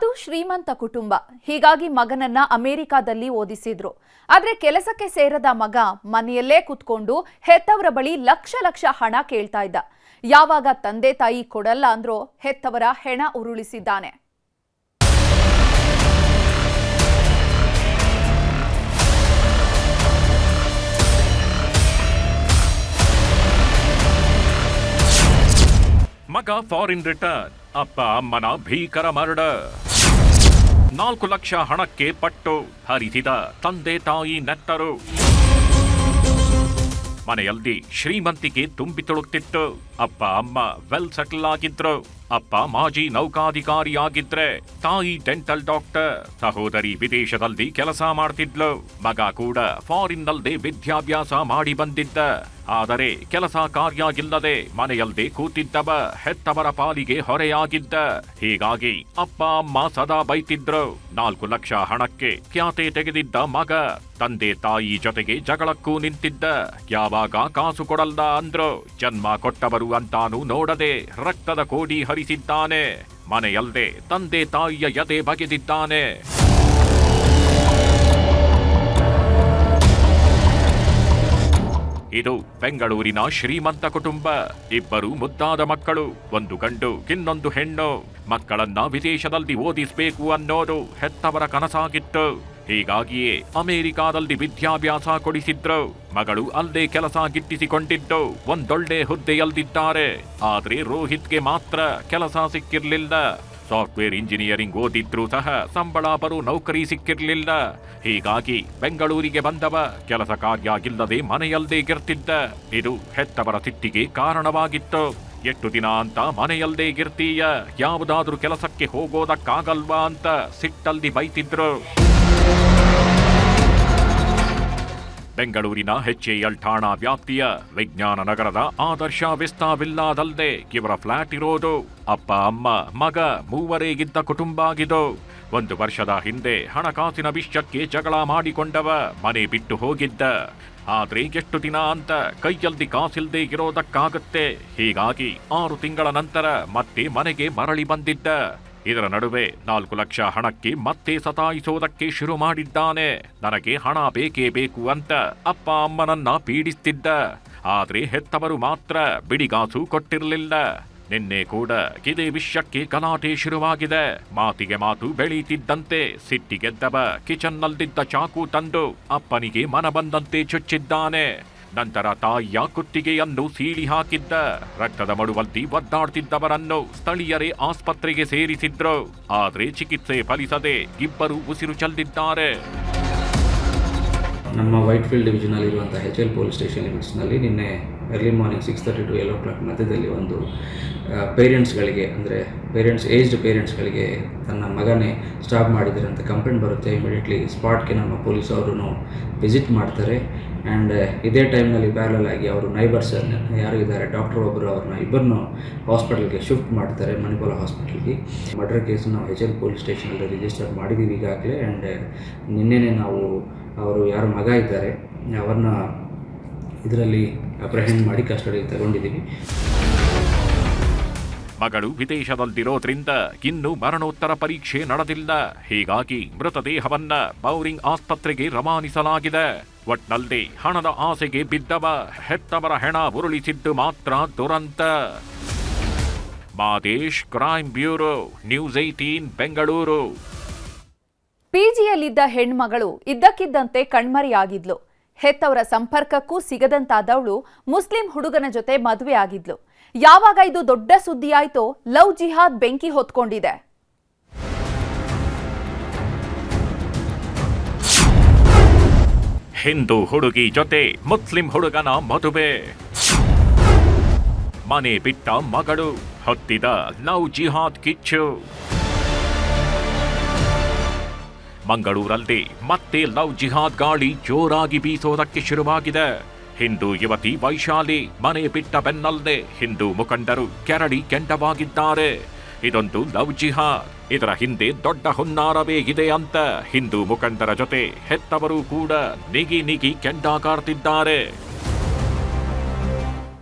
ಅದು ಶ್ರೀಮಂತ ಕುಟುಂಬ. ಹೀಗಾಗಿ ಮಗನನ್ನ ಅಮೆರಿಕಾದಲ್ಲಿ ಓದಿಸಿದ್ರು. ಆದ್ರೆ ಕೆಲಸಕ್ಕೆ ಸೇರದ ಮಗ ಮನೆಯಲ್ಲೇ ಕುತ್ಕೊಂಡು ಹೆತ್ತವರ ಬಳಿ ಲಕ್ಷ ಲಕ್ಷ ಹಣ ಕೇಳ್ತಾ ಇದ್ದ. ಯಾವಾಗ ತಂದೆ ತಾಯಿ ಕೊಡಲ್ಲ ಅಂದ್ರೋ ಹೆತ್ತವರ ಹೆಣ ಉರುಳಿಸಿದ್ದಾನೆ. ಮಗ ಫಾರಿನ್ ರಿಟರ್ನ್. ಅಪ್ಪ, ಅಮ್ಮನ ಭೀಕರ ಮರ್ಡರ್. ನಾಲ್ಕು ಲಕ್ಷ ಹಣಕ್ಕೆ ಪಟ್ಟು ಹರಿಸಿದ ತಂದೆ ತಾಯಿ ನೆತ್ತರು ಮನೆಯಲ್ಲಿ ಶ್ರೀಮಂತಿಕೆ ತುಂಬಿ ತುಳುಕ್ತಿತ್ತು. ಅಪ್ಪ, ಅಮ್ಮ ವೆಲ್ ಸೆಟಲ್ ಆಗಿದ್ರು. ಅಪ್ಪ ಮಾಜಿ ನೌಕಾಧಿಕಾರಿಯಾಗಿದ್ರೆ ತಾಯಿ ಡೆಂಟಲ್ ಡಾಕ್ಟರ್ ಸಹೋದರಿ ವಿದೇಶದಲ್ಲಿ ಕೆಲಸ ಮಾಡ್ತಿದ್ಲು. ಮಗ ಕೂಡ ಫಾರಿನ್ನಲ್ಲಿ ವಿದ್ಯಾಭ್ಯಾಸ ಮಾಡಿ ಬಂದಿದ್ದ. ಆದರೆ ಕೆಲಸ ಕಾರ್ಯ ಇಲ್ಲದೆ ಮನೆಯಲ್ಲಿ ಕೂತಿದ್ದವ, ಹೆತ್ತವರ ಪಾಲಿಗೆ ಹೊರೆಯಾಗಿದ್ದ. ಹೀಗಾಗಿ ಅಪ್ಪ, ಅಮ್ಮ ಸದಾ ಬೈತಿದ್ರು. ನಾಲ್ಕು ಲಕ್ಷ ಹಣಕ್ಕೆ ಖ್ಯಾತೆ ತೆಗೆದಿದ್ದ ಮಗ, ತಂದೆ ತಾಯಿ ಜೊತೆಗೆ ಜಗಳಕ್ಕೂ ನಿಂತಿದ್ದ. ಯಾವಾಗ ಕಾಸು ಕೊಡಲ್ಲ ಅಂದ್ರು, ಜನ್ಮ ಕೊಟ್ಟವರು ಅಂತಾನು ನೋಡದೆ ರಕ್ತದ ಕೋಡಿ ಹರಿಸಿದ್ದಾನೆ. ಮನೆಯಲ್ಲದೆ ತಂದೆ ತಾಯಿಯ ಎದೆ ಬಗೆದಿದ್ದಾನೆ. ಇದು ಬೆಂಗಳೂರಿನ ಶ್ರೀಮಂತ ಕುಟುಂಬ. ಇಬ್ಬರು ಮುದ್ದಾದ ಮಕ್ಕಳು, ಒಂದು ಗಂಡು, ಇನ್ನೊಂದು ಹೆಣ್ಣು. ಮಕ್ಕಳನ್ನ ವಿದೇಶದಲ್ಲಿ ಓದಿಸಬೇಕು ಅನ್ನೋದು ಹೆತ್ತವರ ಕನಸಾಗಿತ್ತು. ಹೀಗಾಗಿಯೇ ಅಮೆರಿಕಾದಲ್ಲಿ ವಿದ್ಯಾಭ್ಯಾಸ ಕೊಡಿಸಿದ್ರು. ಮಗಳು ಅಲ್ಲೇ ಕೆಲಸ ಗಿಟ್ಟಿಸಿಕೊಂಡಿದ್ದು, ಒಂದೊಳ್ಳೆ ಹುದ್ದೆಯಲ್ಲಿದ್ದಾರೆ. ಆದ್ರೆ ರೋಹಿತ್ಗೆ ಮಾತ್ರ ಕೆಲಸ ಸಿಕ್ಕಿರ್ಲಿಲ್ಲ. ಸಾಫ್ಟ್ವೇರ್ ಇಂಜಿನಿಯರಿಂಗ್ ಓದಿದ್ರೂ ಸಹ ಸಂಬಳ ಬರೋ ನೌಕರಿ ಸಿಕ್ಕಿರಲಿಲ್ಲ. ಹೀಗಾಗಿ ಬೆಂಗಳೂರಿಗೆ ಬಂದವ, ಕೆಲಸ ಕಾರ್ಯ ಇಲ್ಲದೆ ಮನೆಯಲ್ಲದೆ ಗಿರ್ತಿದ್ದ ಇದು ಹೆತ್ತವರ ಸಿಟ್ಟಿಗೆ ಕಾರಣವಾಗಿತ್ತು. ಎಷ್ಟು ದಿನ ಅಂತ ಮನೆಯಲ್ಲದೆ ಗಿರ್ತೀಯ ಯಾವುದಾದ್ರೂ ಕೆಲಸಕ್ಕೆ ಹೋಗೋದಕ್ಕಾಗಲ್ವಾ ಅಂತ ಸಿಟ್ಟಲ್ಲಿ ಬೈತಿದ್ರು. ಬೆಂಗಳೂರಿನ ಎಚ್ಎಎಲ್ ಠಾಣಾ ವ್ಯಾಪ್ತಿಯ ವಿಜ್ಞಾನ ನಗರದ ಆದರ್ಶ ವಿಸ್ತಾ ವಿಲ್ಲಾದಲ್ದೆ ಇವರ ಫ್ಲಾಟ್ ಇರೋದು. ಅಪ್ಪ, ಅಮ್ಮ, ಮಗ ಮೂವರೇ ಇದ್ದ ಕುಟುಂಬ ಆಗಿದು ಒಂದು ವರ್ಷದ ಹಿಂದೆ ಹಣಕಾಸಿನ ವಿಷಯಕ್ಕೆ ಜಗಳ ಮಾಡಿಕೊಂಡವ ಮನೆ ಬಿಟ್ಟು ಹೋಗಿದ್ದ. ಆದ್ರೆ ಎಷ್ಟು ದಿನ ಅಂತ ಕೈಯಲ್ಲಿ ಕಾಸಿಲ್ದೇ ಇರೋದಕ್ಕಾಗುತ್ತೆ. ಹೀಗಾಗಿ ಆರು ತಿಂಗಳ ನಂತರ ಮತ್ತೆ ಮನೆಗೆ ಮರಳಿ ಬಂದಿದ್ದ. ಇದರ ನಡುವೆ ನಾಲ್ಕು ಲಕ್ಷ ಹಣಕ್ಕೆ ಮತ್ತೆ ಸತಾಯಿಸೋದಕ್ಕೆ ಶುರು ಮಾಡಿದ್ದಾನೆ. ನನಗೆ ಹಣ ಬೇಕೇ ಬೇಕು ಅಂತ ಅಪ್ಪ ಅಮ್ಮನನ್ನ ಪೀಡಿಸ್ತಿದ್ದ. ಆದರೆ ಹೆತ್ತವರು ಮಾತ್ರ ಬಿಡಿಗಾಸು ಕೊಟ್ಟಿರಲಿಲ್ಲ. ನಿನ್ನೆ ಕೂಡ ಇದೇ ವಿಷಯಕ್ಕೆ ಗಲಾಟೆ ಶುರುವಾಗಿದೆ. ಮಾತಿಗೆ ಮಾತು ಬೆಳೀತಿದ್ದಂತೆ ಸಿಟ್ಟಿಗೆದ್ದವ ಕಿಚನ್ನಲ್ಲಿದ್ದ ಚಾಕು ತಂದು ಅಪ್ಪನಿಗೆ ಮನ ಬಂದಂತೆ ಚುಚ್ಚಿದ್ದಾನೆ. ನಂತರ ತಾಯಿಯ ಕುತ್ತಿಗೆಯನ್ನು ಸೀಳಿ ಹಾಕಿದ್ದ. ರಕ್ತದ ಮಡುವಲ್ಲಿ ಒದ್ದಾಡ್ತಿದ್ದವರನ್ನು ಸ್ಥಳೀಯರೇ ಆಸ್ಪತ್ರೆಗೆ ಸೇರಿಸಿದ್ರು. ಆದರೆ ಚಿಕಿತ್ಸೆ ಫಲಿಸದೆ ಇಬ್ಬರು ಉಸಿರು ಚೆಲ್ಲಿದ್ದಾರೆ ನಮ್ಮ ವೈಟ್ ಫೀಲ್ಡ್ ಡಿವಿಷನಲ್ಲಿರುವಂಥ ಎಚ್ ಎಲ್ ಪೊಲೀಸ್ ಸ್ಟೇಷನ್ ಲಿಮಿಟ್ಸ್ನಲ್ಲಿ ನಿನ್ನೆ early morning six thirty to L o'clock ಮಧ್ಯದಲ್ಲಿ ಒಂದು ಪೇರೆಂಟ್ಸ್ಗಳಿಗೆ ಅಂದರೆ ಪೇರೆಂಟ್ಸ್ ಏಜ್ಡ್ ಪೇರೆಂಟ್ಸ್ಗಳಿಗೆ ತನ್ನ ಮಗನೇ ಸ್ಟಾಪ್ ಮಾಡಿದ್ದಾರೆ ಅಂತ ಕಂಪ್ಲೇಂಟ್ ಬರುತ್ತೆ. ಇಮಿಡಿಯೇಟ್ಲಿ ಸ್ಪಾಟ್ಗೆ ನಮ್ಮ ಪೊಲೀಸ್ ಅವರು ವಿಸಿಟ್ ಮಾಡ್ತಾರೆ. ಆ್ಯಂಡ್ ಇದೇ ಟೈಮ್ನಲ್ಲಿ ಪ್ಯಾರಲ್ ಆಗಿ ಅವರು ನೈಬರ್ಸ್ ಯಾರು ಇದ್ದಾರೆ ಡಾಕ್ಟರ್ ಒಬ್ಬರು ಅವ್ರನ್ನ ಇಬ್ಬರನ್ನು ಹಾಸ್ಪಿಟಲ್ಗೆ ಶಿಫ್ಟ್ ಮಾಡ್ತಾರೆ, ಮಣಿಪಾಲ ಹಾಸ್ಪಿಟಲ್ಗೆ ಮರ್ಡರ್ ಕೇಸ್ ನಾವು ಎಚ್ ಎಲ್ ಪೊಲೀಸ್ ಸ್ಟೇಷನಲ್ಲಿ ರಿಜಿಸ್ಟರ್ ಮಾಡಿದ್ದೀವಿ ಈಗಾಗಲೇ. ಆ್ಯಂಡ್ ನಿನ್ನೆನೇ ನಾವು ಅವರು ಯಾರು ಮಗ ಇದ್ದಾರೆ, ಅವ್ರನ್ನ ಇದರಲ್ಲಿ ಅಪ್ರಹೆಂಡ್ ಮಾಡಿ ಕಸ್ಟಡಿ ತಗೊಂಡಿದ್ದೀವಿ ಮಗಳು ವಿದೇಶದಲ್ಲಿರೋದ್ರಿಂದ ಇನ್ನು ಮರಣೋತ್ತರ ಪರೀಕ್ಷೆ ನಡೆದಿಲ್ಲ. ಹೀಗಾಗಿ ಮೃತದೇಹವನ್ನ ಬೌರಿಂಗ್ ಆಸ್ಪತ್ರೆಗೆ ರವಾನಿಸಲಾಗಿದೆ. ಒಟ್ನಲ್ಲಿ ಹಣದ ಆಸೆಗೆ ಬಿದ್ದವ, ಹೆತ್ತವರ ಹೆಣ ಉರುಳಿಸಿದ್ದು ಮಾತ್ರ ದುರಂತ. Madesh crime bureau, news eighteen Bengaluru. ಪಿಜಿಯಲ್ಲಿದ್ದ ಹೆಣ್ಮಗಳು ಇದ್ದಕ್ಕಿದ್ದಂತೆ ಕಣ್ಮರೆಯಾಗಿದ್ಲು. ಹೆತ್ತವರ ಸಂಪರ್ಕಕ್ಕೂ ಸಿಗದಂತಾದವಳು ಮುಸ್ಲಿಂ ಹುಡುಗನ ಜೊತೆ ಮದುವೆ ಆಗಿದ್ಲು ಯಾವಾಗ ಇದು ದೊಡ್ಡ ಸುದ್ದಿಯಾಯ್ತೋ ಲವ್ ಜಿಹಾದ್ ಬೆಂಕಿ ಹೊತ್ಕೊಂಡಿದೆ. ಹಿಂದೂ ಹುಡುಗಿ ಜೊತೆ, ಮುಸ್ಲಿಂ ಹುಡುಗನ ಮದುವೆ. ಮನೆ ಬಿಟ್ಟ ಮಗಳು, ಹತ್ತಿದ ಲವ್ ಜಿಹಾದ್ ಕಿಚ್ಚು. ಮಂಗಳೂರಲ್ಲಿ ಮತ್ತೆ ಲವ್ ಜಿಹಾದ್ ಗಾಳಿ ಜೋರಾಗಿ ಬೀಸೋದಕ್ಕೆ ಶುರುವಾಗಿದೆ. ಹಿಂದೂ ಯುವತಿ ವೈಶಾಲಿ ಮನೆ ಬಿಟ್ಟ ಬೆನ್ನಲ್ಲದೆ ಹಿಂದೂ ಮುಖಂಡರು ಕೆರಳಿ ಕೆಂಡವಾಗಿದ್ದಾರೆ. ಇದೊಂದು ಲವ್ ಜಿಹಾದ್. ಇದರ ಹಿಂದೆ ದೊಡ್ಡ ಹುನ್ನಾರವೇ ಇದೆ ಅಂತ ಹಿಂದೂ ಮುಖಂಡರ ಜೊತೆ ಹೆತ್ತವರು ಕೂಡ ನಿಗಿ ನಿಗಿ ಕೆಂಡಾಕಾರ್ತಿದ್ದಾರೆ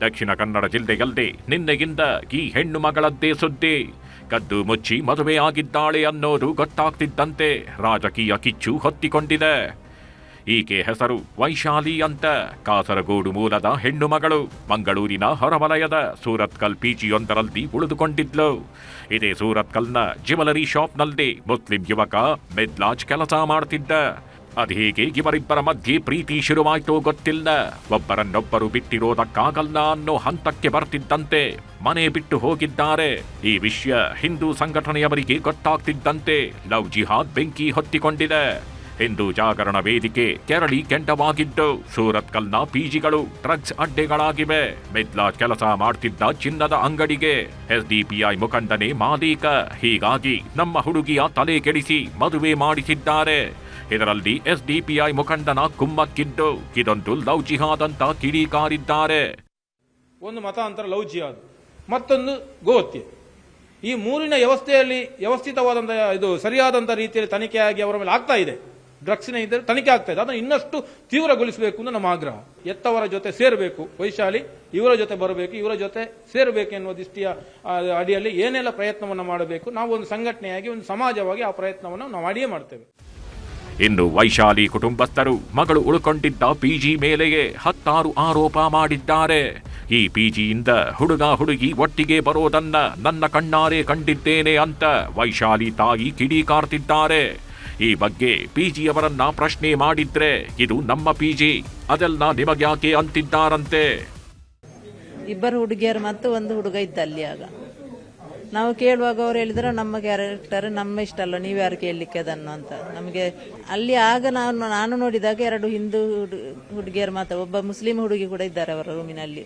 ದಕ್ಷಿಣ ಕನ್ನಡ ಜಿಲ್ಲೆಯಲ್ಲಿ ನಿನ್ನೆಯಿಂದ ಈ ಹೆಣ್ಣು ಮಗಳದ್ದೇ ಸುದ್ದಿ. ಕದ್ದು ಮುಚ್ಚಿ ಮದುವೆ ಆಗಿದ್ದಾಳೆ ಅನ್ನೋದು ಗೊತ್ತಾಗ್ತಿದ್ದಂತೆ ರಾಜಕೀಯ ಕಿಚ್ಚು ಹೊತ್ತಿಕೊಂಡಿದೆ. ಈಕೆ ಹೆಸರು ವೈಶಾಲಿ ಅಂತ. ಕಾಸರಗೋಡು ಮೂಲದ ಹೆಣ್ಣು ಮಗಳು. ಮಂಗಳೂರಿನ ಹೊರವಲಯದ ಸೂರತ್ಕಲ್ ಪಿಜಿಯೊಂದರಲ್ಲಿ ಉಳಿದುಕೊಂಡಿದ್ಲು. ಇದೇ ಸೂರತ್ಕಲ್ನ ಜ್ಯುವೆಲರಿ ಶಾಪ್ನಲ್ಲಿ ಮುಸ್ಲಿಂ ಯುವಕ ಮೆದ್ಲಾಜ್ ಕೆಲಸ ಮಾಡ್ತಿದ್ದ. ಅದೇಗೆ ಇವರಿಬ್ಬರ ಮಧ್ಯೆ ಪ್ರೀತಿ ಶುರುವಾಯ್ತೋ ಗೊತ್ತಿಲ್ಲ. ಒಬ್ಬರನ್ನೊಬ್ಬರು ಬಿಟ್ಟಿರೋದಕ್ಕಾಗಲ್ಲ ಅನ್ನೋ ಹಂತಕ್ಕೆ ಬರ್ತಿದ್ದಂತೆ. ಮನೆ ಬಿಟ್ಟು ಹೋಗಿದ್ದಾರೆ. ಈ ವಿಷಯ ಹಿಂದೂ ಸಂಘಟನೆಯವರಿಗೆ ಗೊತ್ತಾಗ್ತಿದ್ದಂತೆ ಲವ್ ಜಿಹಾದ್ ಬೆಂಕಿ ಹೊತ್ತಿಕೊಂಡಿದೆ. ಹಿಂದೂ ಜಾಗರಣ ವೇದಿಕೆ ಕೆರಳಿ ಕೆಂಡವಾಗಿದ್ದು ಸೂರತ್ಕಲ್ನ ಪಿಜಿಗಳು ಡ್ರಗ್ಸ್ ಅಡ್ಡೆಗಳಾಗಿವೆ. ಮಿದ್ಲಾಜ್ ಕೆಲಸ ಮಾಡ್ತಿದ್ದ ಚಿನ್ನದ ಅಂಗಡಿಗೆ ಎಸ್ಡಿಪಿಐ ಮುಖಂಡನೇ ಮಾಲೀಕ ಹೀಗಾಗಿ ನಮ್ಮ ಹುಡುಗಿಯ ತಲೆ ಕೆಡಿಸಿ ಮದುವೆ ಮಾಡಿಸಿದ್ದಾರೆ. ಇದರಲ್ಲಿ ಎಸ್ಡಿಪಿಐ ಮುಖಂಡನ ಕುಮ್ಮಕ್ಕಿದ್ದು, ಇದೊಂದು ಲವ್ ಜಿಹಾದ್ ಅಂತ ಕಿಡಿಕಾರಿದ್ದಾರೆ. ಒಂದು ಮತಾಂತರ ಲವ್ ಜಿಹಾದ್, ಮತ್ತೊಂದು ಗೋಹತ್ಯೆ. ಈ ಮೂರಿನ ವ್ಯವಸ್ಥೆಯಲ್ಲಿ ವ್ಯವಸ್ಥಿತವಾದಂತಹ ಇದು ಸರಿಯಾದಂಥ ರೀತಿಯಲ್ಲಿ ತನಿಖೆಯಾಗಿ ಅವರ ಮೇಲೆ ಆಗ್ತಾ ಇದೆ. ಡ್ರಗ್ಸಿನ ಇದ್ದರೆ ತನಿಖೆ ಆಗ್ತಾ ಇದೆ. ಅದನ್ನು ಇನ್ನಷ್ಟು ತೀವ್ರಗೊಳಿಸಬೇಕು ಅಂತ ನಮ್ಮ ಆಗ್ರಹ. ಎತ್ತವರ ಜೊತೆ ಸೇರಬೇಕು. ವೈಶಾಲಿ ಇವರ ಜೊತೆ ಬರಬೇಕು. ಇವರ ಜೊತೆ ಸೇರಬೇಕು ಎನ್ನುವ ದೃಷ್ಟಿಯ ಅಡಿಯಲ್ಲಿ ಏನೆಲ್ಲ ಪ್ರಯತ್ನವನ್ನು ಮಾಡಬೇಕು. ನಾವು ಒಂದು ಸಂಘಟನೆಯಾಗಿ, ಒಂದು ಸಮಾಜವಾಗಿ ಆ ಪ್ರಯತ್ನವನ್ನು ನಾವು ಮಾಡಿಯೇ ಮಾಡ್ತೇವೆ. ಇನ್ನು ವೈಶಾಲಿ ಕುಟುಂಬಸ್ಥರು ಮಗಳು ಉಳ್ಕೊಂಡಿದ್ದ ಪಿಜಿ ಮೇಲೆಯೇ ಹತ್ತಾರು ಆರೋಪ ಮಾಡಿದ್ದಾರೆ. ಈ ಪಿಜಿಯಿಂದ ಹುಡುಗ ಹುಡುಗಿ ಒಟ್ಟಿಗೆ ಬರೋದನ್ನ ನನ್ನ ಕಣ್ಣಾರೆ ಕಂಡಿದ್ದೇನೆ ಅಂತ ವೈಶಾಲಿ ತಾಯಿ ಕಿಡಿಕಾರ್ತಿದ್ದಾರೆ ಈ ಬಗ್ಗೆ ಪಿಜಿಯವರನ್ನ ಪ್ರಶ್ನೆ ಮಾಡಿದ್ರೆ ಇದು ನಮ್ಮ ಪಿಜಿ ಅದೆಲ್ಲ ನಿಮಗ್ಯಾಕೆ ಅಂತಿದ್ದಾರಂತೆ? ಇಬ್ಬರು ಹುಡುಗಿಯರು ಮತ್ತು ಒಂದು ಹುಡುಗ ಇದ್ದ ಅಲ್ಲಿ ಆಗ. ನಾವು ಕೇಳುವಾಗ ಅವ್ರು ಹೇಳಿದ್ರೆ ನಮ್ಮ ಕ್ಯಾರೆಕ್ಟರ್ ನಮ್ಮ ಇಷ್ಟ ಅಲ್ಲ ನೀವು ಯಾರು ಕೇಳಲಿಕ್ಕೆ ಅದನ್ನು ಅಂತ. ನಮಗೆ ಅಲ್ಲಿ ಆಗ ನಾನು ನಾನು ನೋಡಿದಾಗ ಎರಡು ಹಿಂದೂ ಹುಡು- ಹುಡುಗಿಯರು ಮಾತ್ರ, ಒಬ್ಬ ಮುಸ್ಲಿಂ ಹುಡುಗಿ ಕೂಡ ಇದ್ದಾರೆ ಅವರ ರೂಮಿನಲ್ಲಿ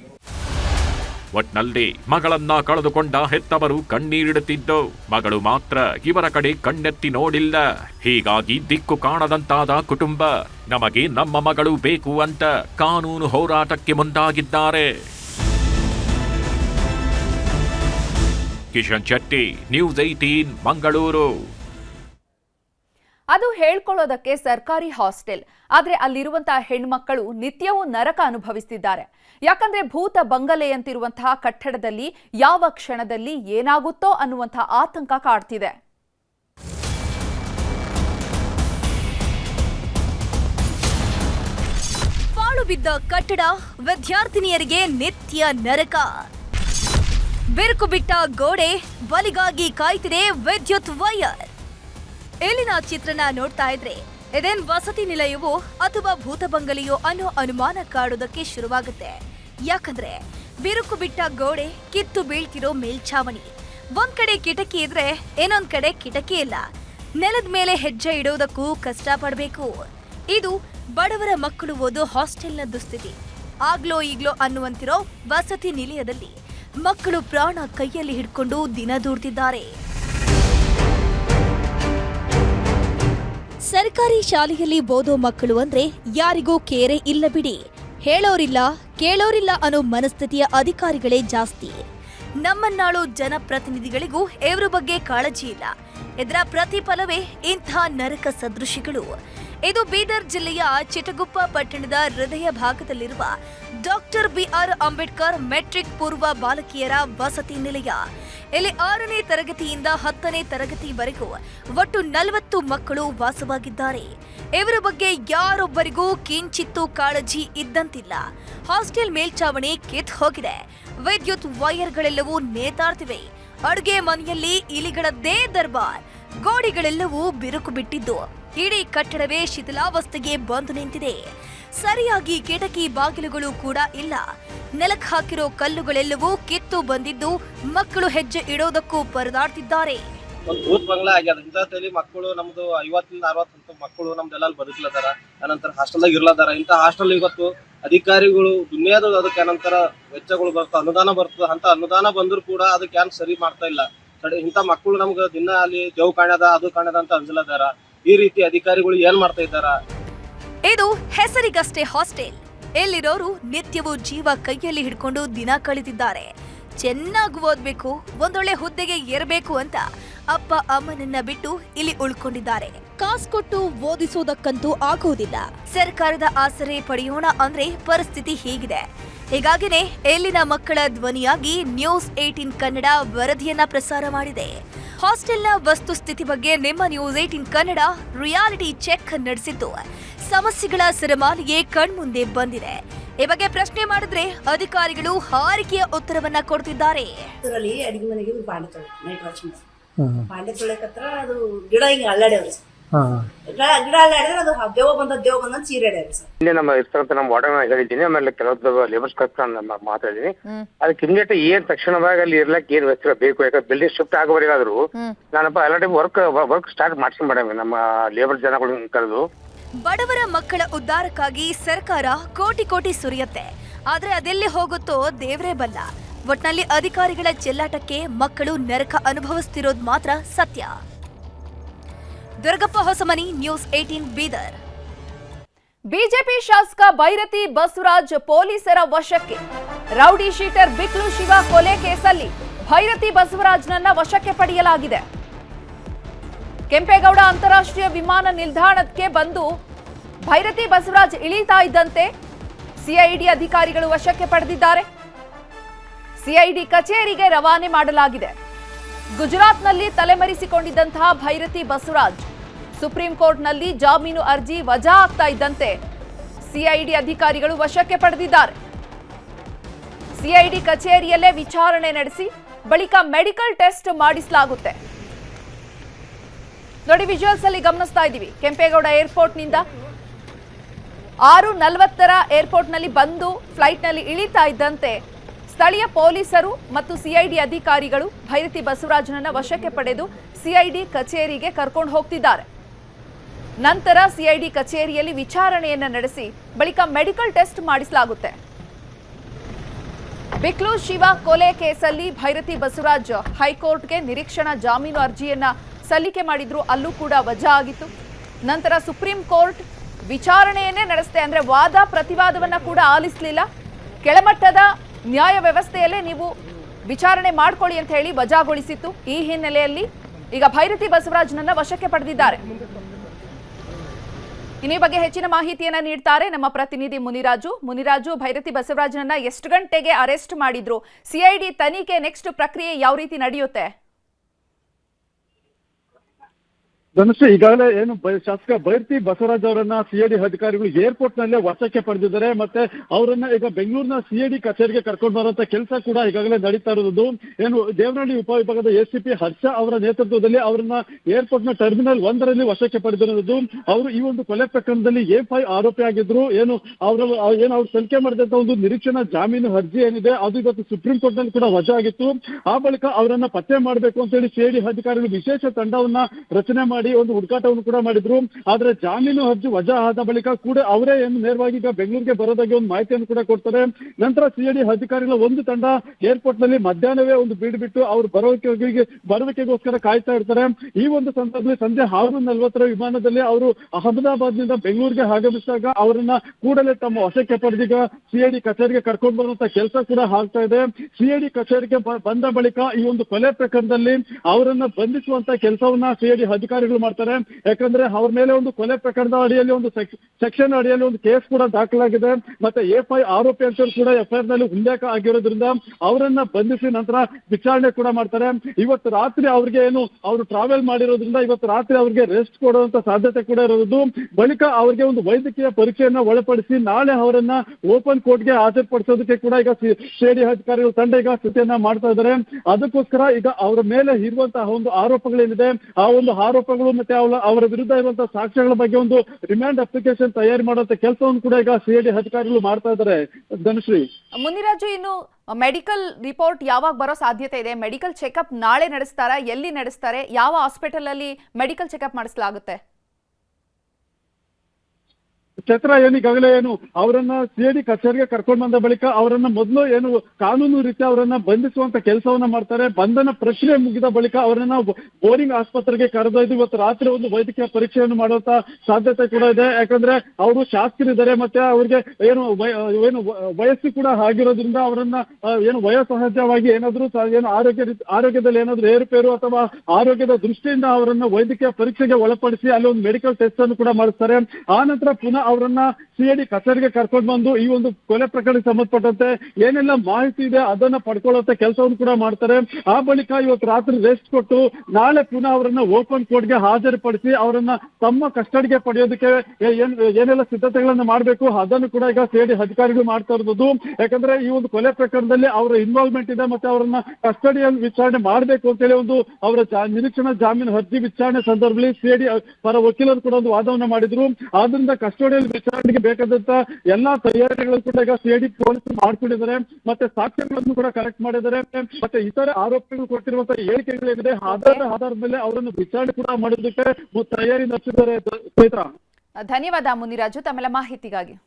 ಒಟ್ನಲ್ಲಿ ಮಗಳನ್ನ ಕಳೆದುಕೊಂಡ ಹೆತ್ತವರು ಕಣ್ಣೀರಿಡುತ್ತಿದ್ದು, ಮಗಳು ಮಾತ್ರ ಇವರ ಕಡೆ ಕಣ್ಣೆತ್ತಿ ನೋಡಿಲ್ಲ. ಹೀಗಾಗಿ ದಿಕ್ಕು ಕಾಣದಂತಾದ ಕುಟುಂಬ, ನಮಗೆ ನಮ್ಮ ಮಗಳು ಬೇಕು ಅಂತ ಕಾನೂನು ಹೋರಾಟಕ್ಕೆ ಮುಂದಾಗಿದ್ದಾರೆ. Kishan Shetty, news eighteen Mangaluru. ಅದು ಹೇಳ್ಕೊಳ್ಳೋದಕ್ಕೆ ಸರ್ಕಾರಿ ಹಾಸ್ಟೆಲ್. ಆದರೆ ಅಲ್ಲಿರುವಂತಹ ಹೆಣ್ಮಕ್ಕಳು ನಿತ್ಯವೂ ನರಕ ಅನುಭವಿಸ್ತಿದ್ದಾರೆ. ಯಾಕಂದ್ರೆ ಭೂತ ಬಂಗಲೆಯಂತಿರುವಂತಹ ಕಟ್ಟಡದಲ್ಲಿ ಯಾವ ಕ್ಷಣದಲ್ಲಿ ಏನಾಗುತ್ತೋ ಅನ್ನುವಂತಹ ಆತಂಕ ಕಾಡ್ತಿದೆ. ಪಾಳು ಬಿದ್ದ ಕಟ್ಟಡ ವಿದ್ಯಾರ್ಥಿನಿಯರಿಗೆ ನಿತ್ಯ ನರಕ. ಬಿರುಕು ಬಿಟ್ಟ ಗೋಡೆ ಬಲಿಗಾಗಿ ಕಾಯ್ತಿದೆ ವಿದ್ಯುತ್ ವೈರ್. ಇಲ್ಲಿನ ಚಿತ್ರಣ ನೋಡ್ತಾ ಇದ್ರೆ? ಇದೇನ್ ವಸತಿ ನಿಲಯವೋ ಅಥವಾ ಭೂತ ಬಂಗಲೆಯೋ ಅನ್ನೋ ಅನುಮಾನ ಕಾಡೋದಕ್ಕೆ ಶುರುವಾಗುತ್ತೆ. ಯಾಕಂದ್ರೆ ಬಿರುಕು ಬಿಟ್ಟ ಗೋಡೆ ಕಿತ್ತು ಬೀಳ್ತಿರೋ ಮೇಲ್ಛಾವಣಿ. ಒಂದ್ ಕಡೆ ಕಿಟಕಿ ಇದ್ರೆ ಇನ್ನೊಂದ್ ಕಡೆ ಕಿಟಕಿ ಇಲ್ಲ. ನೆಲದ ಮೇಲೆ ಹೆಜ್ಜೆ ಇಡೋದಕ್ಕೂ ಕಷ್ಟ ಪಡಬೇಕು ಇದು ಬಡವರ ಮಕ್ಕಳು ಓದು ಹಾಸ್ಟೆಲ್ನ ದುಸ್ಥಿತಿ. ಆಗ್ಲೋ ಈಗ್ಲೋ ಅನ್ನುವಂತಿರೋ ವಸತಿ ನಿಲಯದಲ್ಲಿ ಮಕ್ಕಳು ಪ್ರಾಣ ಕೈಯಲ್ಲಿ ಹಿಡ್ಕೊಂಡು ದಿನ ದೂಡ್ತಿದ್ದಾರೆ ಸರ್ಕಾರಿ ಶಾಲೆಯಲ್ಲಿ ಓದೋ ಮಕ್ಕಳು ಅಂದ್ರೆ ಯಾರಿಗೂ ಕೇರೆ ಇಲ್ಲ ಬಿಡಿ. ಹೇಳೋರಿಲ್ಲ, ಕೇಳೋರಿಲ್ಲ ಅನ್ನೋ ಮನಸ್ಥಿತಿಯ ಅಧಿಕಾರಿಗಳೇ ಜಾಸ್ತಿ. ನಮ್ಮನ್ನಾಳು ಜನಪ್ರತಿನಿಧಿಗಳಿಗೂ ಇವರ ಬಗ್ಗೆ ಕಾಳಜಿ ಇಲ್ಲ. ಇದರ ಪ್ರತಿಫಲವೇ ಇಂಥ ನರಕ ಸದೃಶಿಗಳು. ಇದು ಬೀದರ್ ಜಿಲ್ಲೆಯ ಚಿಟಗುಪ್ಪ ಪಟ್ಟಣದ ಹೃದಯ ಭಾಗದಲ್ಲಿರುವ ಡಾಕ್ಟರ್ ಬಿಆರ್ ಅಂಬೇಡ್ಕರ್ ಮೆಟ್ರಿಕ್ ಪೂರ್ವ ಬಾಲಕಿಯರ ವಸತಿ ನಿಲಯ. ಇಲ್ಲಿ ಆರನೇ ತರಗತಿಯಿಂದ ಹತ್ತನೇ ತರಗತಿವರೆಗೂ ಒಟ್ಟು ನಲವತ್ತು ಮಕ್ಕಳು ವಾಸವಾಗಿದ್ದಾರೆ. ಇವರ ಬಗ್ಗೆ ಯಾರೊಬ್ಬರಿಗೂ ಕಿಂಚಿತ್ತು ಕಾಳಜಿ ಇದ್ದಂತಿಲ್ಲ. ಹಾಸ್ಟೆಲ್ ಮೇಲ್ಚಾವಣಿ ಕಿತ್ ಹೋಗಿದೆ. ವಿದ್ಯುತ್ ವೈರ್ಗಳೆಲ್ಲವೂ ನೇತಾಡ್ತಿವೆ. ಅಡುಗೆ ಮನೆಯಲ್ಲಿ ಇಲಿಗಳದ್ದೇ ದರ್ಬಾರ್. ಗೋಡೆಗಳೆಲ್ಲವೂ ಬಿರುಕು ಬಿಟ್ಟಿದ್ದು. ಇಡೀ ಕಟ್ಟಡವೇ ಶಿಥಿಲಾವಸ್ಥೆಗೆ ಬಂದು ನಿಂತಿದೆ. ಸರಿಯಾಗಿ ಕಿಟಕಿ ಬಾಗಿಲುಗಳು ಕೂಡ ಇಲ್ಲ. ನೆಲಕ್ಕೆ ಹಾಕಿರೋ ಕಲ್ಲುಗಳೆಲ್ಲವೂ ಕಿತ್ತು ಬಂದಿದ್ದು ಮಕ್ಕಳು ಹೆಜ್ಜೆ ಇಡೋದಕ್ಕೂ ಪರದಾಡ್ತಿದ್ದಾರೆ. ಒಂದು ಭೂತ್ ಬಂಗ್ಲಾ ಆಗ್ಯದ ಇಂಥದ್ದಲ್ಲಿ ಮಕ್ಕಳು ನಮ್ದು ಐವತ್ತರಿಂದ ಅರವತ್ತಂತ ಮಕ್ಕಳು ನಮ್ದೆಲ್ಲ ಅಲ್ಲಿ ಅನಂತರ ಹಾಸ್ಟೆಲ್ದಾಗ ಇರ್ಲದಾರ ಇಂಥ ಹಾಸ್ಟೆಲ್ ಇವತ್ತು ಅಧಿಕಾರಿಗಳು ದುನಿಯಾದ ಅದಕ್ಕೆ ಅನಂತರ ವೆಚ್ಚಗಳು ಬರ್ತದೆ ಅನುದಾನ ಬರ್ತದೆ. ಅಂತ ಅನುದಾನ ಬಂದ್ರು ಕೂಡ ಅದಕ್ಕೆ ಏನ್ ಸರಿ ಮಾಡ್ತಾ ಇಲ್ಲ. ಕಡೆ ಇಂಥ ಮಕ್ಕಳು ನಮ್ಗೆ ದಿನ ಅಲ್ಲಿ ಜವ್ ಕಾಣದ ಅದು ಕಾಣದ ಅಂತ ಅಂಜಲದಾರ. ಈ ರೀತಿ ಅಧಿಕಾರಿಗಳು ಏನ್ ಮಾಡ್ತಾ ಇದ್ದಾರ? ಇದು ಹೆಸರಿಗಷ್ಟೇ ಹಾಸ್ಟೆಲ್. ಇಲ್ಲಿರೋರು ನಿತ್ಯವೂ ಜೀವ ಕೈಯಲ್ಲಿ ಹಿಡ್ಕೊಂಡು ದಿನ ಕಳೆದಿದ್ದಾರೆ. ಚೆನ್ನಾಗಿ ಓದ್ಬೇಕು ಒಂದೊಳ್ಳೆ ಹುದ್ದೆಗೆ ಏರಬೇಕು ಅಂತ ಅಪ್ಪ ಅಮ್ಮನನ್ನ ಬಿಟ್ಟು ಇಲ್ಲಿ ಉಳ್ಕೊಂಡಿದ್ದಾರೆ. ಕಾಸು ಕೊಟ್ಟು ಓದಿಸೋದಕ್ಕಂತೂ ಆಗೋದಿಲ್ಲ. ಸರ್ಕಾರದ ಆಸರೆ ಪಡೆಯೋಣ ಅಂದ್ರೆ ಪರಿಸ್ಥಿತಿ ಹೀಗಿದೆ. ಹೀಗಾಗಿನೇ ಇಲ್ಲಿನ ಮಕ್ಕಳ ಧ್ವನಿಯಾಗಿ ನ್ಯೂಸ್ ಏಟೀನ್ ಕನ್ನಡ ವರದಿಯನ್ನ ಪ್ರಸಾರ ಮಾಡಿದೆ. ಹಾಸ್ಟೆಲ್ನ ವಸ್ತುಸ್ಥಿತಿ ಬಗ್ಗೆ ನಿಮ್ಮ news eighteen Kannada reality check ನಡೆಸಿದ್ದು. ಸಮಸ್ಯೆಗಳ ಸರಮಾಲೆಯೇ ಕಣ್ಮುಂದೆ ಬಂದಿದೆ. ಈ ಬಗ್ಗೆ ಪ್ರಶ್ನೆ ಮಾಡಿದ್ರೆ ಅಧಿಕಾರಿಗಳು ಹಾರಿಕೆಯ ಉತ್ತರವನ್ನ ಕೊಡ್ತಿದ್ದಾರೆ. ಅದರಲ್ಲಿ ಅಡಿಗೆ ಮನೆಗೆ ಇವ್ರು ಬಾಂಡೆ ತೊಳೆ ನೈಟ್ ವಾಚ್ ಬಾಂಡೆ ತೊಳೆಕತ್ರ ಅದು ಗಿಡ ಹಿಂಗೆ ಅಲ್ಲಾಡ್ಯಾವ್ರಿ ಸರ್. ಗಿಡ ಗಿಡ ಅಲ್ಲಾಡಿದ್ರೆ ಅದು ದೇವ ಬಂದ ದೇವ ಬಂದ ಚೀರಾಡ್ಯಾವ್ರಿ ಸರ್. ಹಿಂದೆ ನಮ್ಮ ಇರ್ತಕ್ಕಂಥ ನಮ್ಮ ವಾರ್ಡನ್ ಹೇಳಿದ್ದೀನಿ ಆಮೇಲೆ ಕೆಲವೊಂದು ಲೇಬರ್ಸ್ ನಾನು ಮಾತಾಡಿದ್ದೀನಿ ಅದಕ್ಕೆ ಇಮಿಡಿಯೇಟ್ ಏನ್ ತಕ್ಷಣವಾಗಿ ಅಲ್ಲಿ ಇರ್ಲಕ್ಕೆ ಏನ್ ವ್ಯವಸ್ಥೆ ಬೇಕು? ಯಾಕಂದ್ರೆ ಬಿಲ್ಡಿಂಗ್ ಶಿಫ್ಟ್ ಆಗೋವರೆಗಾದ್ರು ನಾನಪ್ಪ ಆಲ್ರೆಡಿ ವರ್ಕ್ ವರ್ಕ್ ಸ್ಟಾರ್ಟ್ ಮಾಡ್ಸ್ಕೊಂಡ್ ಮೇಡಮ್ ನಮ್ಮ ಲೇಬರ್ ಜನಗಳನ್ನ ಕರೆದು. ಬಡವರ ಮಕ್ಕಳ ಉದ್ಧಾರಕ್ಕಾಗಿ ಸರ್ಕಾರ ಕೋಟಿ ಕೋಟಿ ಸುರಿಯುತ್ತೆ. ಆದ್ರೆ ಅದೆಲ್ಲಿ ಹೋಗುತ್ತೋ ದೇವರೇ ಬಲ್ಲ. ಒಟ್ನಲ್ಲಿ ಅಧಿಕಾರಿಗಳ ಚೆಲ್ಲಾಟಕ್ಕೆ ಮಕ್ಕಳು ನರಕ ಅನುಭವಿಸ್ತಿರೋದು ಮಾತ್ರ ಸತ್ಯ. Durgappa Hosamani, news eighteen Bidar. BJP ಶಾಸಕ ಭೈರತಿ ಬಸವರಾಜ್ ಪೊಲೀಸರ ವಶಕ್ಕೆ. ರೌಡಿ ಶೀಟರ್ ಬಿಕ್ಲು ಶಿವ ಕೊಲೆ ಕೇಸಲ್ಲಿ ಭೈರತಿ ಬಸವರಾಜ್ನನ್ನ ವಶಕ್ಕೆ ಪಡೆಯಲಾಗಿದೆ. ಕೆಂಪೇಗೌಡ ಅಂತಾರಾಷ್ಟ್ರೀಯ ವಿಮಾನ ನಿಲ್ದಾಣಕ್ಕೆ ಬಂದು ಭೈರತಿ ಬಸವರಾಜ್ ಇಳಿತಾ ಇದ್ದಂತೆ ಸಿಐಡಿ ಅಧಿಕಾರಿಗಳು ವಶಕ್ಕೆ ಪಡೆದಿದ್ದಾರೆ. ಸಿಐಡಿ ಕಚೇರಿಗೆ ರವಾನೆ ಮಾಡಲಾಗಿದೆ. ಗುಜರಾತ್ನಲ್ಲಿ ತಲೆಮರೆಸಿಕೊಂಡಿದ್ದಂತಹ ಭೈರತಿ ಬಸವರಾಜ್ ಸುಪ್ರೀಂ ಕೋರ್ಟ್ನಲ್ಲಿ ಜಾಮೀನು ಅರ್ಜಿ ವಜಾ ಆಗ್ತಾ ಇದ್ದಂತೆ ಸಿಐಡಿ ಅಧಿಕಾರಿಗಳು ವಶಕ್ಕೆ ಪಡೆದಿದ್ದಾರೆ. ಸಿಐಡಿ ಕಚೇರಿಯಲ್ಲೇ ವಿಚಾರಣೆ ನಡೆಸಿ ಬಳಿಕ ಮೆಡಿಕಲ್ ಟೆಸ್ಟ್ ಮಾಡಿಸಲಾಗುತ್ತೆ. ನೋಡಿ ವಿಜುವಲ್ಸ್ ಅಲ್ಲಿ ಗಮನಿಸ್ತಾ ಇದ್ದೀವಿ. ಕೆಂಪೇಗೌಡ ಏರ್ಪೋರ್ಟ್ನಿಂದ ಆರು ನಲವತ್ತರ ಏರ್ಪೋರ್ಟ್ನಲ್ಲಿ ಬಂದು ಫ್ಲೈಟ್ನಲ್ಲಿ ಇಳಿತಾ ಇದ್ದಂತೆ ಸ್ಥಳೀಯ ಪೊಲೀಸರು ಮತ್ತು ಸಿಐಡಿ ಅಧಿಕಾರಿಗಳು ಭೈರತಿ ಬಸವರಾಜನನ್ನ ವಶಕ್ಕೆ ಪಡೆದು ಸಿಐಡಿ ಕಚೇರಿಗೆ ಕರ್ಕೊಂಡು ಹೋಗ್ತಿದ್ದಾರೆ. ನಂತರ ಸಿಐಡಿ ಕಚೇರಿಯಲ್ಲಿ ವಿಚಾರಣೆಯನ್ನ ನಡೆಸಿ ಬಳಿಕ ಮೆಡಿಕಲ್ ಟೆಸ್ಟ್ ಮಾಡಿಸಲಾಗುತ್ತೆ. ಬಿಕ್ಲು ಶಿವ ಕೊಲೆ ಕೇಸಲ್ಲಿ ಭೈರತಿ ಬಸವರಾಜ್ ಹೈಕೋರ್ಟ್ಗೆ ನಿರೀಕ್ಷಣಾ ಜಾಮೀನು ಅರ್ಜಿಯನ್ನ ಸಲ್ಲಿಕೆ ಮಾಡಿದ್ರು, ಅಲ್ಲೂ ಕೂಡ ವಜಾ ಆಗಿತ್ತು. ನಂತರ ಸುಪ್ರೀಂ ಕೋರ್ಟ್ ವಿಚಾರಣೆಯನ್ನೇ ನಡೆಸಿದೆ ಅಂದ್ರೆ ವಾದ ಪ್ರತಿವಾದವನ್ನ ಕೂಡ ಆಲಿಸಲಿಲ್ಲ. ಕೆಳಮಟ್ಟದ ನ್ಯಾಯ ವ್ಯವಸ್ಥೆಯಲ್ಲೇ ನೀವು ವಿಚಾರಣೆ ಮಾಡ್ಕೊಳ್ಳಿ ಅಂತ ಹೇಳಿ ವಜಾಗೊಳಿಸಿತ್ತು. ಈ ಹಿನ್ನೆಲೆಯಲ್ಲಿ ಈಗ ಭೈರತಿ ಬಸವರಾಜ್ನನ್ನ ವಶಕ್ಕೆ ಪಡೆದಿದ್ದಾರೆ. ಇನ್ನೀ ಬಗ್ಗೆ ಹೆಚ್ಚಿನ ಮಾಹಿತಿಯನ್ನ ನೀಡ್ತಾರೆ ನಮ್ಮ ಪ್ರತಿನಿಧಿ ಮುನಿರಾಜು. ಮುನಿರಾಜು, ಭೈರತಿ ಬಸವರಾಜ್ನನ್ನ ಎಷ್ಟು ಗಂಟೆಗೆ ಅರೆಸ್ಟ್ ಮಾಡಿದ್ರು? ಸಿಐಡಿ ತನಿಖೆ ನೆಕ್ಸ್ಟ್ ಪ್ರಕ್ರಿಯೆ ಯಾವ ರೀತಿ ನಡೆಯುತ್ತೆ? ಧನುಷ್, ಈಗಾಗಲೇ ಏನು ಶಾಸಕ ಬೈರ್ತಿ ಬಸವರಾಜ್ ಅವರನ್ನ ಸಿಐಡಿ ಅಧಿಕಾರಿಗಳು ಏರ್ಪೋರ್ಟ್ ನಲ್ಲೇ ವಶಕ್ಕೆ ಪಡೆದಿದ್ದಾರೆ. ಮತ್ತೆ ಅವರನ್ನ ಈಗ ಬೆಂಗಳೂರಿನ ಸಿಐಡಿ ಕಚೇರಿಗೆ ಕರ್ಕೊಂಡು ಬರುವಂತ ಕೆಲಸ ಕೂಡ ಈಗಾಗಲೇ ನಡೀತಾ ಇರೋದು. ಏನು ದೇವನಹಳ್ಳಿ ಉಪವಿಭಾಗದ ಎಸಿಪಿ ಹರ್ಷ ಅವರ ನೇತೃತ್ವದಲ್ಲಿ ಅವರನ್ನ ಏರ್ಪೋರ್ಟ್ನ ಟರ್ಮಿನಲ್ ಒಂದರಲ್ಲಿ ವಶಕ್ಕೆ ಪಡೆದಿರೋದು. ಅವರು ಈ ಒಂದು ಕೊಲೆ ಪ್ರಕರಣದಲ್ಲಿ ಎಫ್ ಐ ಆರೋಪಿ ಆಗಿದ್ರು. ಏನು ಅವರು ಏನು ಅವ್ರು ಸಲ್ಲಿಕೆ ಮಾಡಿದಂತ ಒಂದು ನಿರೀಕ್ಷಣಾ ಜಾಮೀನು ಅರ್ಜಿ ಏನಿದೆ, ಅದು ಇವತ್ತು ಸುಪ್ರೀಂ ಕೋರ್ಟ್ನಲ್ಲಿ ಕೂಡ ವಜಾ ಆಗಿತ್ತು. ಆ ಬಳಿಕ ಅವರನ್ನ ಪತ್ತೆ ಮಾಡಬೇಕು ಅಂತ ಹೇಳಿ ಸಿಐಡಿ ಅಧಿಕಾರಿಗಳು ವಿಶೇಷ ತಂಡವನ್ನ ರಚನೆ ಮಾಡಿ ಒಂದು ಹುಡುಕಾಟವನ್ನು ಕೂಡ ಮಾಡಿದ್ರು. ಆದ್ರೆ ಜಾಮೀನು ಅರ್ಜಿ ವಜಾ ಆದ ಬಳಿಕ ಕೂಡ ಅವರೇ ಏನು ನೇರವಾಗಿ ಈಗ ಬೆಂಗಳೂರಿಗೆ ಬರೋದಾಗಿ ಒಂದು ಮಾಹಿತಿಯನ್ನು ಕೂಡ ಕೊಡ್ತಾರೆ. ನಂತರ ಸಿಐಡಿ ಅಧಿಕಾರಿಗಳ ಒಂದು ತಂಡ ಏರ್ಪೋರ್ಟ್ನಲ್ಲಿ ಮಧ್ಯಾಹ್ನವೇ ಒಂದು ಬೀಡು ಬಿಟ್ಟು ಅವರು ಬರೋಕೆ ಬರೋಕೆಗೋಸ್ಕರ ಕಾಯ್ತಾ ಇರ್ತಾರೆ. ಈ ಒಂದು ಸಂದರ್ಭದಲ್ಲಿ ಸಂಜೆ ಆರು ನಲ್ವತ್ತರ ವಿಮಾನದಲ್ಲಿ ಅವರು ಅಹಮದಾಬಾದ್ನಿಂದ ಬೆಂಗಳೂರಿಗೆ ಆಗಮಿಸಿದಾಗ ಅವರನ್ನ ಕೂಡಲೇ ತಮ್ಮ ವಶಕ್ಕೆ ಪಡೆದೀಗ ಸಿಐಡಿ ಕಚೇರಿಗೆ ಕರ್ಕೊಂಡು ಬರುವಂತ ಕೆಲಸ ಕೂಡ ಆಗ್ತಾ ಇದೆ. ಸಿಐಡಿ ಕಚೇರಿಗೆ ಬಂದ ಬಳಿಕ ಈ ಒಂದು ಕೊಲೆ ಪ್ರಕರಣದಲ್ಲಿ ಅವರನ್ನ ಬಂಧಿಸುವಂತ ಕೆಲಸವನ್ನ ಸಿಐಡಿ ಅಧಿಕಾರಿಗಳು ಮಾಡ್ತಾರೆ. ಯಾಕಂದ್ರೆ ಅವ್ರ ಮೇಲೆ ಒಂದು ಕೊಲೆ ಪ್ರಕರಣದ ಅಡಿಯಲ್ಲಿ ಒಂದು ಸೆಕ್ಷನ್ ಅಡಿಯಲ್ಲಿ ಒಂದು ಕೇಸ್ ಕೂಡ ದಾಖಲಾಗಿದೆ. ಮತ್ತೆ ಎಫ್ಐ ಆರೋಪಿ ಅಂತ ಕೂಡ ಎಫ್ಐಆರ್ನಲ್ಲಿ ಉಲ್ಲೇಖ ಆಗಿರೋದ್ರಿಂದ ಅವರನ್ನ ಬಂಧಿಸಿ ನಂತರ ವಿಚಾರಣೆ ಕೂಡ ಮಾಡ್ತಾರೆ. ಇವತ್ತು ರಾತ್ರಿ ಅವ್ರಿಗೆ ಏನು ಅವರು ಟ್ರಾವೆಲ್ ಮಾಡಿರೋದ್ರಿಂದ ಇವತ್ತು ರಾತ್ರಿ ಅವ್ರಿಗೆ ರೆಸ್ಟ್ ಕೊಡುವಂತ ಸಾಧ್ಯತೆ ಕೂಡ ಇರೋದು. ಬಳಿಕ ಅವರಿಗೆ ಒಂದು ವೈದ್ಯಕೀಯ ಪರೀಕ್ಷೆಯನ್ನ ಒಳಪಡಿಸಿ ನಾಳೆ ಅವರನ್ನ ಓಪನ್ ಕೋರ್ಟ್ಗೆ ಹಾಜರುಪಡಿಸೋದಕ್ಕೆ ಕೂಡ ಈಗ ಸೇಡಿ ಅಧಿಕಾರಿಗಳು ತಂಡ ಈಗ ಸ್ಥಿತಿಯನ್ನ ಮಾಡ್ತಾ ಇದ್ದಾರೆ. ಅದಕ್ಕೋಸ್ಕರ ಈಗ ಅವರ ಮೇಲೆ ಇರುವಂತಹ ಒಂದು ಆರೋಪಗಳೇನಿದೆ, ಆ ಒಂದು ಆರೋಪಗಳು ಮತ್ತೆ ಅವರ ಅವರ ವಿರುದ್ಧ ಇರುವಂತಹ ಸಾಕ್ಷ್ಯಗಳ ಬಗ್ಗೆ ಒಂದು ರಿಮ್ಯಾಂಡ್ ಅಪ್ಲಿಕೇಶನ್ ತಯಾರಿ ಮಾಡುವಂತ ಕೆಲಸವನ್ನು ಕೂಡ ಈಗ ಸಿಐಡಿ ಅಧಿಕಾರಿಗಳು ಮಾಡ್ತಾ ಇದ್ದಾರೆ. ಧನುಶ್ರೀ. ಮುನಿರಾಜು, ಇನ್ನು ಮೆಡಿಕಲ್ ರಿಪೋರ್ಟ್ ಯಾವಾಗ ಬರೋ ಸಾಧ್ಯತೆ ಇದೆ? ಮೆಡಿಕಲ್ ಚೆಕಪ್ ನಾಳೆ ನಡೆಸ್ತಾರಾ? ಎಲ್ಲಿ ನಡೆಸ್ತಾರೆ? ಯಾವ ಹಾಸ್ಪಿಟಲ್ ಅಲ್ಲಿ ಮೆಡಿಕಲ್ ಚೆಕಪ್ ಮಾಡಿಸಲಾಗುತ್ತೆ? ಛತ್ರ ಏನು, ಈಗಾಗಲೇ ಏನು, ಅವರನ್ನ ಸಿಐಡಿ ಕಚೇರಿಗೆ ಕರ್ಕೊಂಡು ಬಂದ ಬಳಿಕ ಅವರನ್ನ ಮೊದಲು ಏನು ಕಾನೂನು ರೀತಿ ಅವರನ್ನ ಬಂಧಿಸುವಂತ ಕೆಲಸವನ್ನ ಮಾಡ್ತಾರೆ. ಬಂಧನ ಪ್ರಕ್ರಿಯೆ ಮುಗಿದ ಬಳಿಕ ಅವರನ್ನ ಬೋರಿಂಗ್ ಆಸ್ಪತ್ರೆಗೆ ಕರೆದೊಯ್ದು ಇವತ್ತು ರಾತ್ರಿ ಒಂದು ವೈದ್ಯಕೀಯ ಪರೀಕ್ಷೆಯನ್ನು ಮಾಡುವಂತ ಸಾಧ್ಯತೆ ಕೂಡ ಇದೆ. ಯಾಕಂದ್ರೆ ಅವರು ಶಾಸಕರಿದ್ದಾರೆ ಮತ್ತೆ ಅವ್ರಿಗೆ ಏನು ಏನು ವಯಸ್ಸು ಕೂಡ ಆಗಿರೋದ್ರಿಂದ ಅವರನ್ನ ಏನು ವಯಸ್ಸಹಜವಾಗಿ ಏನಾದ್ರೂ ಏನು ಆರೋಗ್ಯ ಆರೋಗ್ಯದಲ್ಲಿ ಏನಾದ್ರೂ ಏರುಪೇರು ಅಥವಾ ಆರೋಗ್ಯದ ದೃಷ್ಟಿಯಿಂದ ಅವರನ್ನ ವೈದ್ಯಕೀಯ ಪರೀಕ್ಷೆಗೆ ಒಳಪಡಿಸಿ ಅಲ್ಲಿ ಒಂದು ಮೆಡಿಕಲ್ ಟೆಸ್ಟ್ ಅನ್ನು ಕೂಡ ಮಾಡಿಸ್ತಾರೆ. ಆ ನಂತರ ಪುನಃ ಅವರನ್ನ ಸಿಐಡಿ ಕಚೇರಿಗೆ ಕರ್ಕೊಂಡು ಬಂದು ಈ ಒಂದು ಕೊಲೆ ಪ್ರಕರಣಕ್ಕೆ ಸಂಬಂಧಪಟ್ಟಂತೆ ಏನೆಲ್ಲ ಮಾಹಿತಿ ಇದೆ ಅದನ್ನ ಪಡ್ಕೊಳ್ಳುವಂತ ಕೆಲಸವನ್ನು ಕೂಡ ಮಾಡ್ತಾರೆ. ಆ ಬಳಿಕ ಇವತ್ತು ರಾತ್ರಿ ರೆಸ್ಟ್ ಕೊಟ್ಟು ನಾಳೆ ಪುನಃ ಅವರನ್ನ ಓಪನ್ ಕೋರ್ಟ್ಗೆ ಹಾಜರುಪಡಿಸಿ ಅವರನ್ನ ತಮ್ಮ ಕಸ್ಟಡಿಗೆ ಪಡೆಯೋದಕ್ಕೆ ಏನ್, ಏನೆಲ್ಲ ಸಿದ್ಧತೆಗಳನ್ನ ಮಾಡಬೇಕು ಅದನ್ನು ಕೂಡ ಈಗ ಸಿಐಡಿ ಅಧಿಕಾರಿಗಳು ಮಾಡ್ತಾ ಇರೋದು. ಯಾಕಂದ್ರೆ ಈ ಒಂದು ಕೊಲೆ ಪ್ರಕರಣದಲ್ಲಿ ಅವರ ಇನ್ವಾಲ್ವ್ಮೆಂಟ್ ಇದೆ ಮತ್ತೆ ಅವರನ್ನ ಕಸ್ಟಡಿಯಲ್ಲಿ ವಿಚಾರಣೆ ಮಾಡಬೇಕು ಅಂತೇಳಿ ಒಂದು ಅವರ ನಿರೀಕ್ಷಣಾ ಜಾಮೀನು ಅರ್ಜಿ ವಿಚಾರಣೆ ಸಂದರ್ಭದಲ್ಲಿ ಸಿಐಡಿ ಪರ ವಕೀಲರು ಕೂಡ ಒಂದು ವಾದವನ್ನ ಮಾಡಿದ್ರು. ಆದ್ರಿಂದ ಕಸ್ಟಡಿಯಲ್ಲಿ ವಿಚಾರಣೆಗೆ ಬೇಕಾದಂತ ಎಲ್ಲಾ ತಯಾರಿಗಳನ್ನು ಕೂಡ ಈಗ ಸಿಐಡಿ ಪೊಲೀಸರು ಮಾಡ್ಕೊಂಡಿದ್ದಾರೆ. ಮತ್ತೆ ಸಾಕ್ಷ್ಯಗಳನ್ನು ಕೂಡ ಕಲೆಕ್ಟ್ ಮಾಡಿದ್ದಾರೆ. ಮತ್ತೆ ಇತರ ಆರೋಪಿಗಳು ಕೊಟ್ಟಿರುವಂತಹ ಹೇಳಿಕೆಗಳೇನಿದೆ ಆಧಾರ, ಆಧಾರದ ಮೇಲೆ ಅವರನ್ನು ವಿಚಾರಣೆ ಕೂಡ ಮಾಡೋದಕ್ಕೆ ತಯಾರಿ ನಡೆಸಿದ್ದಾರೆ. ಚೈತ್ರ ಧನ್ಯವಾದ ಮುನಿರಾಜು. ತಮ್ಮೆಲ್ಲ ಮಾಹಿತಿಗಾಗಿ.